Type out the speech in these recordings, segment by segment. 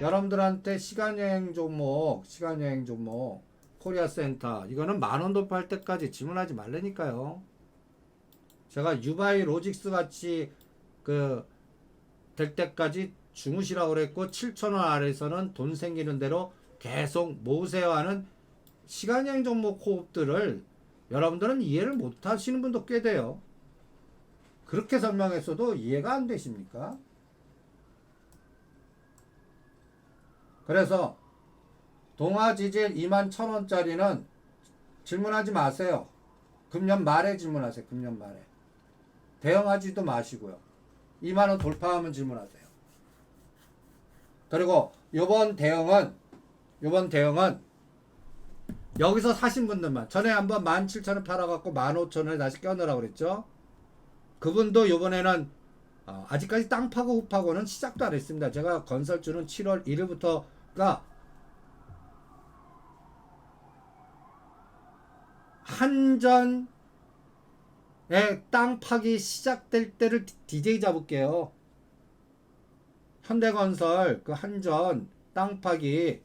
여러분들한테 시간여행 종목, 시간여행 종목, 코리아 센터 이거는 만원 돌파할 때까지 질문하지 말라니까요. 제가 유바이 로직스 같이 그 될 때까지 주무시라고 그랬고 7천 원 아래에서는 돈 생기는 대로 계속 모으세요 하는 시간여행 종목 호흡들을 여러분들은 이해를 못 하시는 분도 꽤 돼요. 그렇게 설명했어도 이해가 안 되십니까? 그래서 동아지질 2만 1천원짜리는 질문하지 마세요. 금년 말에 질문하세요. 금년 말에. 대응하지도 마시고요. 2만원 돌파하면 질문하세요. 그리고 요번 대응은 요번 대응은 여기서 사신 분들만 전에 한번 17,000원 팔아갖고 15,000원에 다시 껴넣으라고 그랬죠. 그분도 요번에는 어, 아직까지 땅 파고 후 파고는 시작도 안 했습니다. 제가 건설주는 7월 1일부터 가 한전에 땅 파기 시작될 때를 DJ 잡을게요. 현대건설 그 한전 땅 파기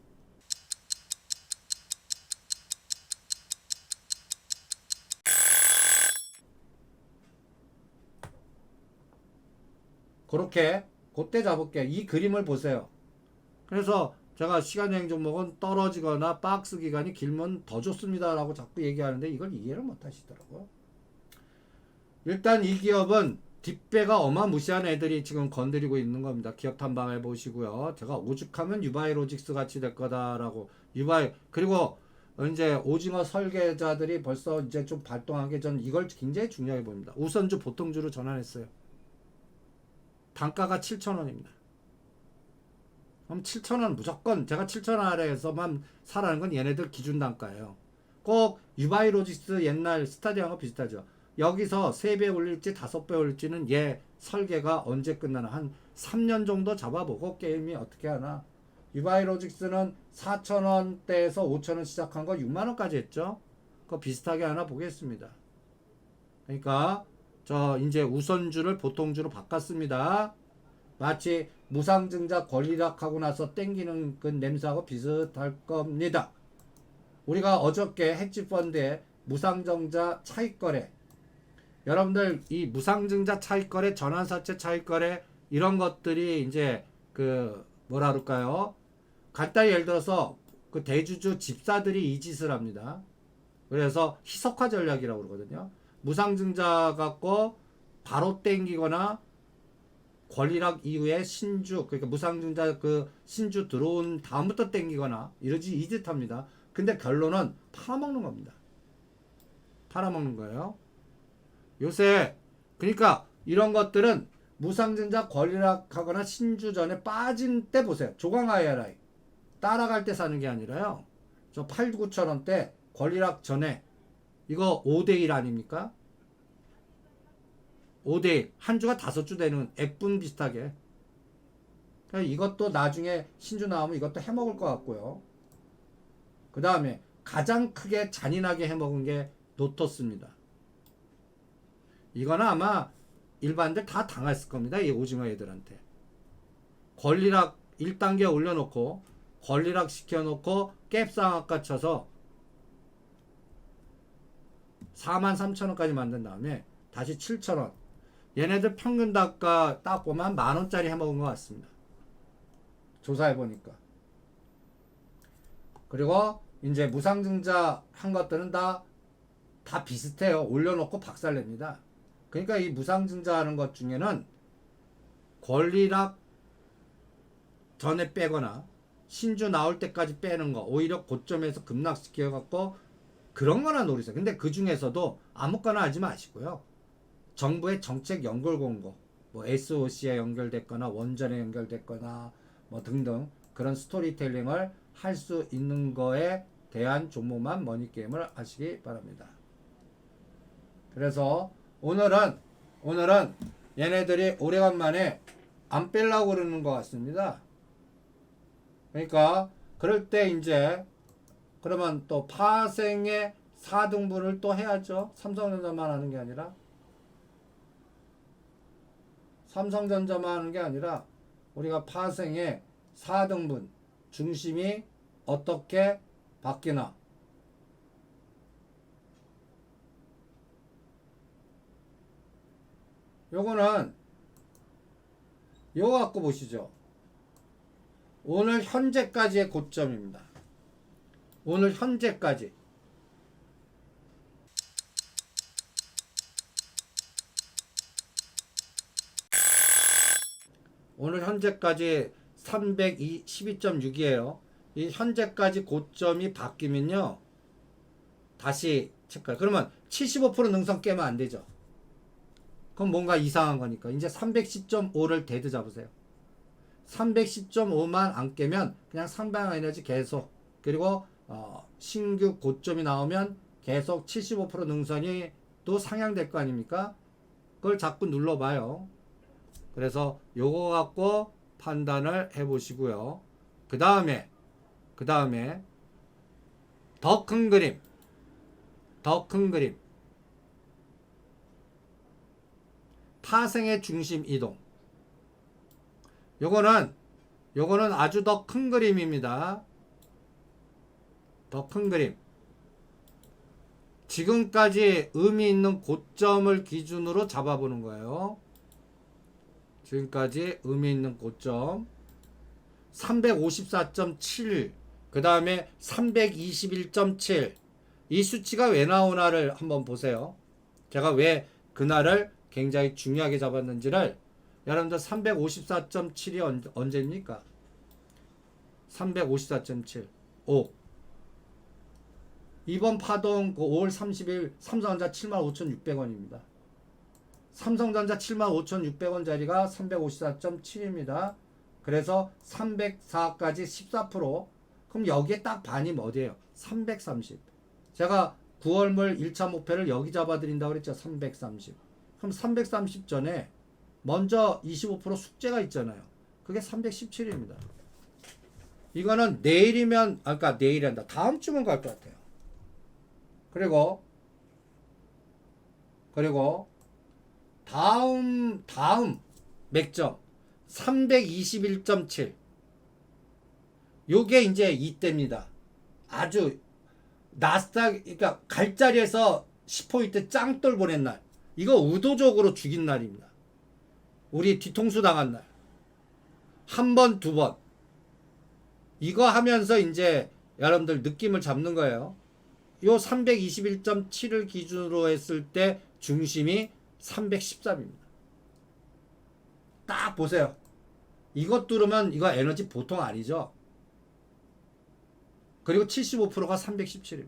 그렇게 그때 잡을게. 이 그림을 보세요. 그래서 제가 시간여행 종목은 떨어지거나 박스 기간이 길면 더 좋습니다라고 자꾸 얘기하는데 이걸 이해를 못 하시더라고요. 일단 이 기업은 뒷배가 어마무시한 애들이 지금 건드리고 있는 겁니다. 기업 탐방해 보시고요. 제가 오죽하면 유바이 로직스 같이 될 거다라고 유바이 그리고 이제 오징어 설계자들이 벌써 이제 좀 발동하게 전 이걸 굉장히 중요하게 봅니다. 우선주 보통주로 전환했어요. 단가가 7,000원입니다. 그럼 7,000원 무조건 제가 7,000원 아래에서만 사라는 건 얘네들 기준 단가예요. 꼭 유바이 로직스 옛날 스타디움과 비슷하죠. 여기서 3배 올릴지 5배 올릴지는 얘 설계가 언제 끝나나 한 3년 정도 잡아보고 게임이 어떻게 하나. 유바이 로직스는 4,000원대에서 5,000원 시작한 거 6만원까지 했죠. 그거 비슷하게 하나 보겠습니다. 그러니까 저 이제 우선주를 보통주로 바꿨습니다. 마치 무상증자 권리락하고 나서 땡기는 그 냄새하고 비슷할 겁니다. 우리가 어저께 헤지펀드에 무상증자 차익거래 여러분들 이 무상증자 차익거래 전환사채 차익거래 이런 것들이 이제 그 뭐라 그럴까요? 간단히 예를 들어서 그 대주주 집사들이 이 짓을 합니다. 그래서 희석화 전략이라고 그러거든요. 무상증자 갖고 바로 땡기거나 권리락 이후에 신주 그러니까 무상증자 그 신주 들어온 다음부터 땡기거나 이러지 이짓합니다. 근데 결론은 팔아먹는 겁니다. 팔아먹는 거예요. 요새 그러니까 이런 것들은 무상증자 권리락하거나 신주 전에 빠진 때 보세요. 조강 IRI 따라갈 때 사는 게 아니라요. 저 8, 9천 원대 권리락 전에 이거 5대1 아닙니까? 5대1 한 주가 다섯 주 되는 액분 비슷하게. 그러니까 이것도 나중에 신주 나오면 이것도 해먹을 것 같고요. 그 다음에 가장 크게 잔인하게 해먹은 게 노토스입니다. 이거는 아마 일반들 다 당했을 겁니다 이 오징어 애들한테. 권리락 1단계 올려놓고 권리락 시켜놓고 cap상학가 쳐서 4만 3천 원까지 만든 다음에 다시 7천 원. 얘네들 평균 단가 딱 보면 만 원짜리 해먹은 것 같습니다. 조사해 보니까. 그리고 이제 무상증자 한 것들은 다, 다 비슷해요. 올려놓고 박살냅니다. 그러니까 이 무상증자 하는 것 중에는 권리락 전에 빼거나 신주 나올 때까지 빼는 거 오히려 고점에서 급락시켜 갖고 그런 거나 노리세요. 근데 그 중에서도 아무거나 하지 마시고요. 정부의 정책 연결 공고, 뭐 SOC에 연결됐거나 원전에 연결됐거나 뭐 등등 그런 스토리텔링을 할 수 있는 거에 대한 종목만 머니게임을 하시기 바랍니다. 그래서 오늘은 오늘은 얘네들이 오래간만에 안 빼려고 그러는 것 같습니다. 그러니까 그럴 때 이제 그러면 또 파생의 4등분을 또 해야죠. 삼성전자만 하는 게 아니라 삼성전자만 하는 게 아니라 우리가 파생의 4등분 중심이 어떻게 바뀌나? 요거는 요거 갖고 보시죠. 오늘 현재까지의 고점입니다. 오늘 현재까지. 오늘 현재까지 312.6이에요. 이 현재까지 고점이 바뀌면요. 다시 체크. 그러면 75% 능선 깨면 안 되죠. 그럼 뭔가 이상한 거니까. 이제 310.5를 데드 잡으세요. 310.5만 안 깨면 그냥 상방 에너지 계속. 그리고 어, 신규 고점이 나오면 계속 75% 능선이 또 상향될 거 아닙니까? 그걸 자꾸 눌러봐요. 그래서 요거 갖고 판단을 해 보시고요. 그 다음에, 그 다음에 더 큰 그림, 더 큰 그림. 파생의 중심 이동. 요거는, 요거는 아주 더 큰 그림입니다. 더 큰 그림. 지금까지 의미 있는 고점을 기준으로 잡아보는 거예요. 지금까지 의미 있는 고점 354.7, 그 다음에 321.7. 이 수치가 왜 나오나를 한번 보세요. 제가 왜 그날을 굉장히 중요하게 잡았는지를 여러분들 354.7이 언, 언제입니까? 354.7. 5. 이번 파동 그 5월 30일 삼성전자 75,600원입니다. 삼성전자 75,600원짜리가 354.7입니다. 그래서 304까지 14%. 그럼 여기에 딱 반이 어디예요? 330. 제가 9월물 1차 목표를 여기 잡아드린다고 그랬죠. 330. 그럼 330 전에 먼저 25% 숙제가 있잖아요. 그게 317입니다. 이거는 내일이면, 아까 내일이 한다. 다음 주면 갈 것 같아요. 그리고, 그리고, 다음 다음 맥점 321.7 요게 이제 이때입니다. 아주 나스닥 그러니까 갈 자리에서 10포인트 짱돌 보낸 날. 이거 의도적으로 죽인 날입니다. 우리 뒤통수 당한 날. 한 번, 두 번. 이거 하면서 이제 여러분들 느낌을 잡는 거예요. 요 321.7을 기준으로 했을 때 중심이 313입니다. 딱 보세요. 이것 뚫으면 이거 에너지 보통 아니죠. 그리고 75%가 317입니다.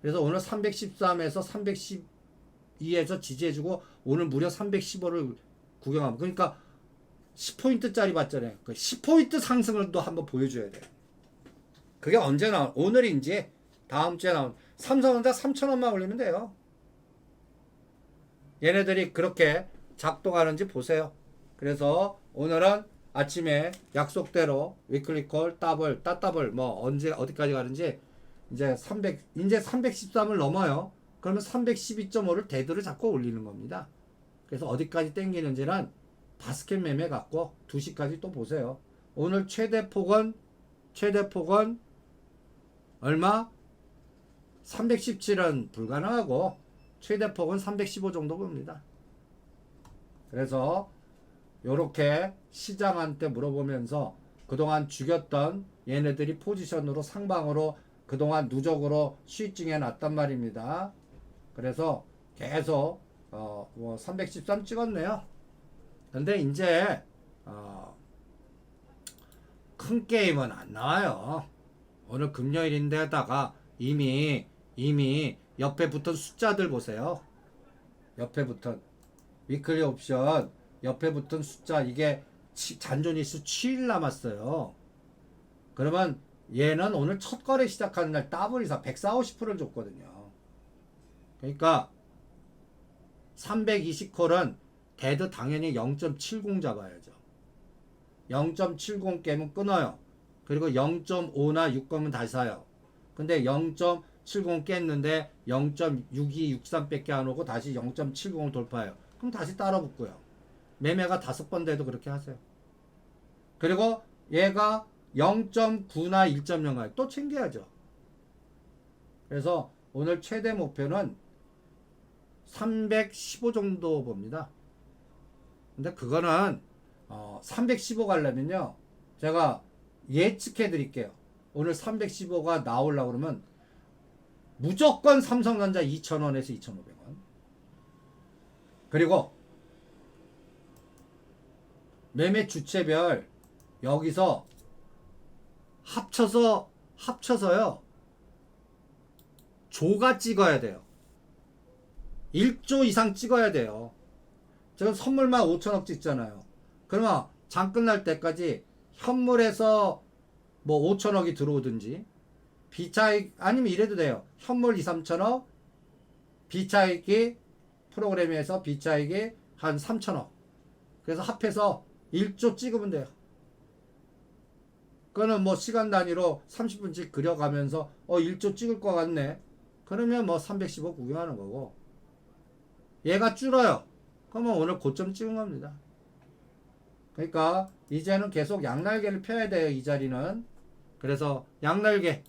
그래서 오늘 313에서 312에서 지지해주고 오늘 무려 315를 구경하면 그러니까 10포인트짜리 봤잖아요. 그 10포인트 상승을 또 한번 보여줘야 돼요. 그게 언제 나온? 오늘인지 다음 주에 나온 삼성전자 3천원만 올리면 돼요. 얘네들이 그렇게 작동하는지 보세요. 그래서 오늘은 아침에 약속대로 위클리콜 더블 따더블 뭐 언제 어디까지 가는지 이제 300 이제 313을 넘어요. 그러면 312.5를 대두를 잡고 올리는 겁니다. 그래서 어디까지 땡기는지는 바스켓 매매 갖고 2시까지 또 보세요. 오늘 최대 폭은 최대 폭은 얼마? 317은 불가능하고 최대 폭은 315 정도 봅니다. 그래서 요렇게 시장한테 물어보면서 그동안 죽였던 얘네들이 포지션으로 상방으로 그동안 누적으로 수익증에 놨단 말입니다. 그래서 계속 어, 뭐 313 찍었네요. 근데 이제 어, 큰 게임은 안 나와요. 오늘 금요일인데다가 이미 이미 옆에 붙은 숫자들 보세요. 옆에 붙은 위클리 옵션 옆에 붙은 숫자 이게 잔존이 수 7일 남았어요. 그러면 얘는 오늘 첫 거래 시작하는 날 더블 이상 140, 50%를 줬거든요. 그러니까 320콜은 데드 당연히 0.70 잡아야죠. 0.70 깨면 끊어요. 그리고 0.5나 6 거면 다시 사요. 근데 0.70 깼는데 0.6263밖에 안 오고 다시 0.70을 돌파해요. 그럼 다시 따라 붙고요. 매매가 다섯 번 돼도 그렇게 하세요. 그리고 얘가 0.9나 1.0가 또 챙겨야죠. 그래서 오늘 최대 목표는 315 정도 봅니다. 근데 그거는 어, 315 가려면요. 제가 예측해 드릴게요. 오늘 315가 나오려고 그러면 무조건 삼성전자 2,000원에서 2,500원. 그리고 매매 주체별 여기서 합쳐서 합쳐서요. 조가 찍어야 돼요. 1조 이상 찍어야 돼요. 지금 선물만 5천억 찍잖아요. 그러면 장 끝날 때까지 현물에서 뭐 5천억이 들어오든지 비차익 아니면 이래도 돼요. 현물 2, 3천억 비차익이 프로그램에서 비차익이 한 3천억 그래서 합해서 1조 찍으면 돼요. 그거는 뭐 시간 단위로 30분씩 그려가면서 어 1조 찍을 것 같네. 그러면 뭐 315 구경하는 거고 얘가 줄어요. 그러면 오늘 고점 찍은 겁니다. 그러니까 이제는 계속 양날개를 펴야 돼요. 이 자리는. 그래서 양날개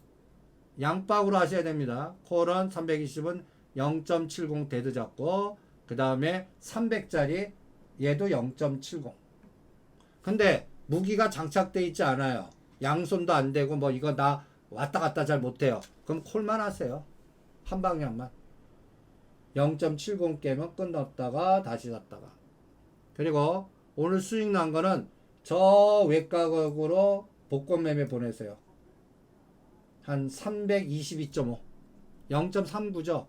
양박으로 하셔야 됩니다. 콜은 320은 0.70 데드 잡고 그 다음에 300짜리 얘도 0.70. 근데 무기가 장착돼 있지 않아요. 양손도 안 되고 뭐 이거 나 왔다 갔다 잘 못해요. 그럼 콜만 하세요. 한 방향만. 0.70 깨면 끊었다가 다시 샀다가. 그리고 오늘 수익 난 거는 저 외가격으로 복권 매매 보내세요. 한 322.5. 0.39죠.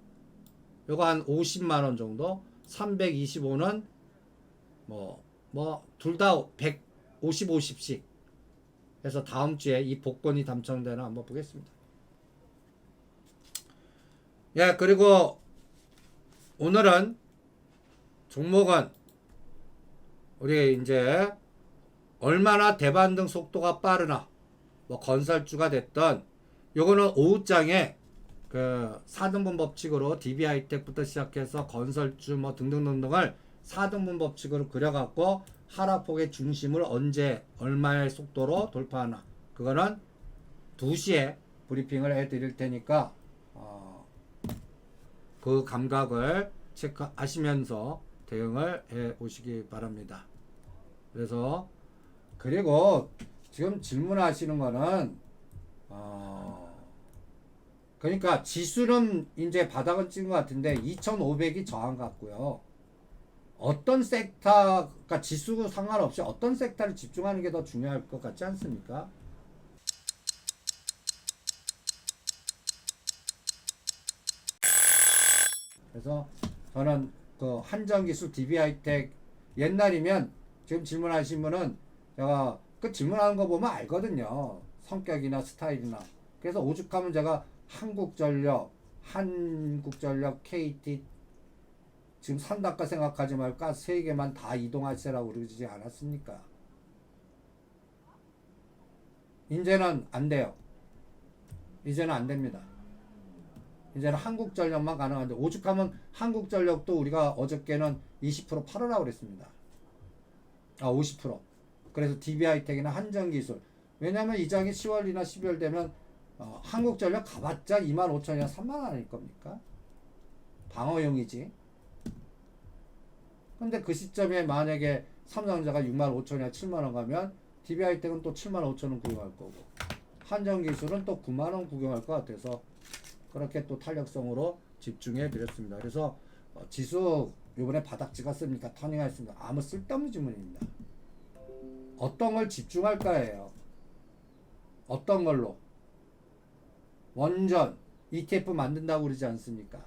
요거 한 50만 원 정도. 325는 뭐 뭐 둘 다 150, 50씩 해서 다음 주에 이 복권이 당첨되나 한번 보겠습니다. 예, 그리고 오늘은 종목은 우리 이제 얼마나 대반등 속도가 빠르나 뭐 건설주가 됐던 요거는 오후장에 그 4등분 법칙으로 DB하이텍부터 시작해서 건설주 뭐 등등등등을 4등분 법칙으로 그려갖고 하락폭의 중심을 언제 얼마의 속도로 돌파하나 그거는 2시에 브리핑을 해드릴 테니까 어, 그 감각을 체크하시면서 대응을 해 오시기 바랍니다. 그래서 그리고 지금 질문하시는 거는 어, 그러니까 지수는 이제 바닥은 찍은 것 같은데 2,500이 저항 같고요. 어떤 섹터, 그러니까 지수 상관없이 어떤 섹터를 집중하는 게 더 중요할 것 같지 않습니까? 그래서 저는 그 한정기술 DB하이텍 옛날이면 지금 질문하신 분은 제가 그 질문하는 거 보면 알거든요. 성격이나 스타일이나. 그래서 오죽하면 제가 한국전력, 한국전력, KT 지금 산다까 생각하지 말까 세 개만 다 이동하시라고 그러지 않았습니까? 이제는 안 돼요. 이제는 안 됩니다. 이제는 한국전력만 가능한데 오죽하면 한국전력도 우리가 어저께는 20% 팔으라고 그랬습니다. 아 50%. 그래서 DB하이텍이나 한전기술. 왜냐하면 이 장이 10월이나 12월 되면 어, 한국전력 가봤자 2만 5천이나 3만 원 아닐 겁니까? 방어용이지. 근데 그 시점에 만약에 삼성전자가 6만 5천이나 7만 원 가면 DB하이텍은 또 7만 5천 원 구경할 거고 한전기술은 또 9만 원 구경할 것 같아서 그렇게 또 탄력성으로 집중해 드렸습니다. 그래서 어, 지수 이번에 바닥 찍었습니까? 터닝했습니다. 아무 쓸데없는 질문입니다. 어떤 걸 집중할까예요. 어떤 걸로? 원전 ETF 만든다고 그러지 않습니까?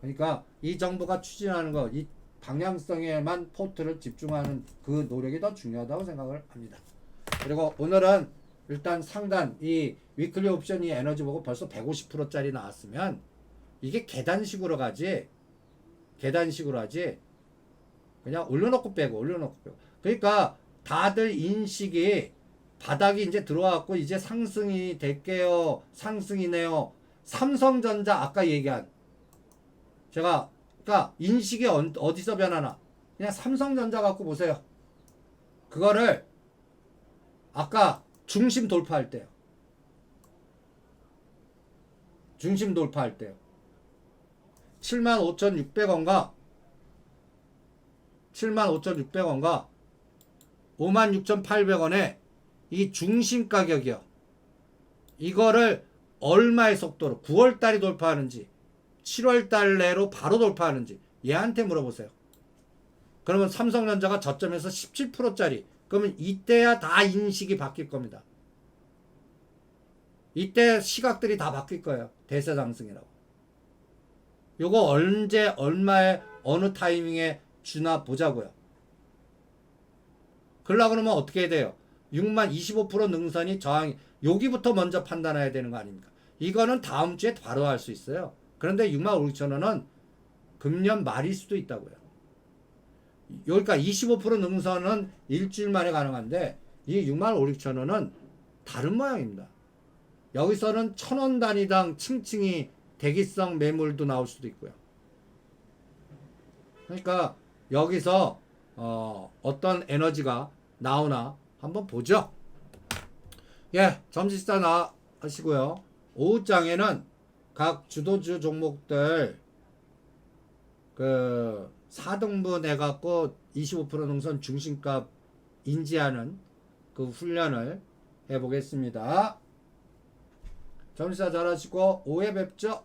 그러니까 이 정부가 추진하는 거, 이 방향성에만 포트를 집중하는 그 노력이 더 중요하다고 생각을 합니다. 그리고 오늘은 일단 상단 이 위클리 옵션이 에너지 보고 벌써 150%짜리 나왔으면 이게 계단식으로 가지 계단식으로 하지 그냥 올려놓고 빼고 올려놓고 빼고 그러니까 다들 인식이 바닥이 이제 들어왔고 이제 상승이 될게요. 상승이네요. 삼성전자 아까 얘기한. 제가 그러니까 인식이 어- 어디서 변하나. 그냥 삼성전자 갖고 보세요. 그거를 아까 중심 돌파할 때요. 중심 돌파할 때요. 75,600원과 75,600원과 56,800원에 이 중심 가격이요. 이거를 얼마의 속도로 9월 달이 돌파하는지 7월 달 내로 바로 돌파하는지 얘한테 물어보세요. 그러면 삼성전자가 저점에서 17%짜리 그러면 이때야 다 인식이 바뀔 겁니다. 이때 시각들이 다 바뀔 거예요. 대세 상승이라고. 요거 언제 얼마에 어느 타이밍에 주나 보자고요. 그러려 그러면 어떻게 해야 돼요? 6만 25% 능선이 저항이 여기부터 먼저 판단해야 되는 거 아닙니까? 이거는 다음 주에 바로 할 수 있어요. 그런데 6만 5천 원은 금년 말일 수도 있다고요. 여기까지 25% 능선은 일주일 만에 가능한데 이 6만 5, 6천 원은 다른 모양입니다. 여기서는 천 원 단위당 층층이 대기성 매물도 나올 수도 있고요. 그러니까 여기서 어, 어떤 에너지가 나오나 한번 보죠. 예, 점심 식사 나 하시고요. 오후장에는 각 주도주 종목들 그 4등분 해갖고 25% 능선 중심값 인지하는 그 훈련을 해보겠습니다. 점심 식사 잘 하시고 오후에 뵙죠.